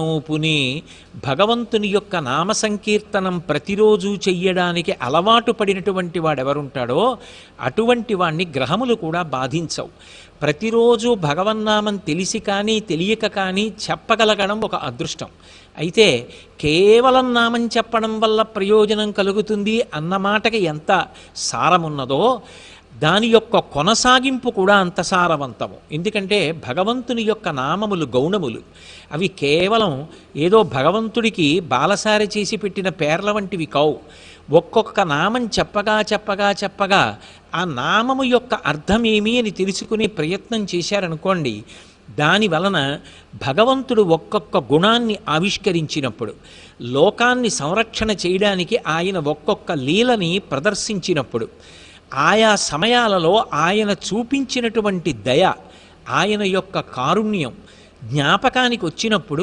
పుని భగవంతుని యొక్క నామ సంకీర్తనం ప్రతిరోజు చెయ్యడానికి అలవాటు పడినటువంటి వాడెవరుంటాడో అటువంటి వాణ్ణి గ్రహములు కూడా బాధించవు. ప్రతిరోజు భగవన్నామం తెలిసి కానీ తెలియక కానీ చెప్పగలగడం ఒక అదృష్టం. అయితే కేవలం నామం చెప్పడం వల్ల ప్రయోజనం కలుగుతుంది అన్న మాటకి ఎంత సారమున్నదో దాని యొక్క కొనసాగింపు కూడా అంత సారవంతము. ఎందుకంటే భగవంతుని యొక్క నామములు గౌణములు అవి కేవలం ఏదో భగవంతుడికి బాలసారి చేసి పెట్టిన పేర్ల వంటివి కావు. ఒక్కొక్క నామం చెప్పగా చెప్పగా చెప్పగా ఆ నామము యొక్క అర్థమేమి అని తెలుసుకునే ప్రయత్నం చేశారనుకోండి దాని వలన భగవంతుడు ఒక్కొక్క గుణాన్ని ఆవిష్కరించినప్పుడు లోకాన్ని సంరక్షణ చేయడానికి ఆయన ఒక్కొక్క లీలని ప్రదర్శించినప్పుడు ఆయా సమయాలలో ఆయన చూపించినటువంటి దయ ఆయన యొక్క కారుణ్యం జ్ఞాపకానికి వచ్చినప్పుడు